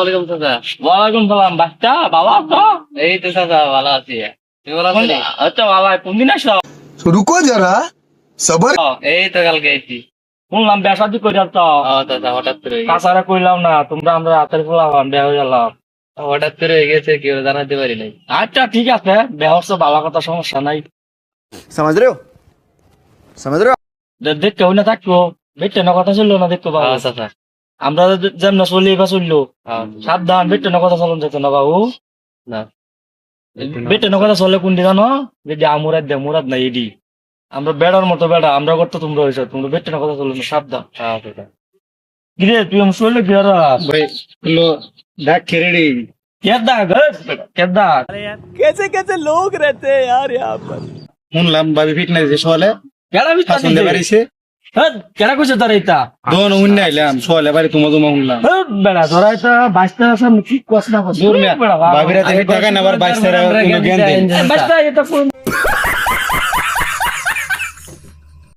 আলাইকুম চাচা। ওয়ালাইকুম সালাম বাচ্চা ভালো আছো? এই তো চাচা ভালো আছি। আচ্ছা ভালো রুকো যারা সবার এই তো কালকে আইছি শুনলাম করে যাচ্ছ। চাচা হঠাৎ করে কইলাম না তোমরা আমরা রাতের পোলাম বেয়া হয়ে গেলাম। হঠাৎ করে হয়ে গেছে কেউ জানাতে পারি নাই। আচ্ছা ঠিক আছে বেয়া ভালো কথা সমস্যা নাই। সমাজ রেও দেখতে হই না থাকতো বেটে না কথা ছিল না দেখতো ভালো আচ্ছা আমরা যে- যেমন চলি বা চলল সাবধান বেটে না কথা চলন যেত না বাবু। না। বেটে না কথা চলে কোনটি জানো? যদি আমুরাত দে মুরাদ নাই এডি। আমরা বেড়ার মতো বেড়া আমরা করতে তোমরা হয়েছে তোমরা বেটে না কথা চলো না সাবধান। হ্যাঁ, কিরে তুই আমি চললে কি আর ভাই হলো ডাক খেরে রে কেদা কেদা শুনলাম ভাবি ফিটনেস যে সলে কেডা বিস্তার শুনতে পারিছে কেডা কইছে তোর এইটা দোন উন্নে আইলাম সলে বাড়ি তোমা তোমা শুনলাম হ্যাঁ, বেড়া তোরা এটা না দূর টাকা নেবার টাকা এটা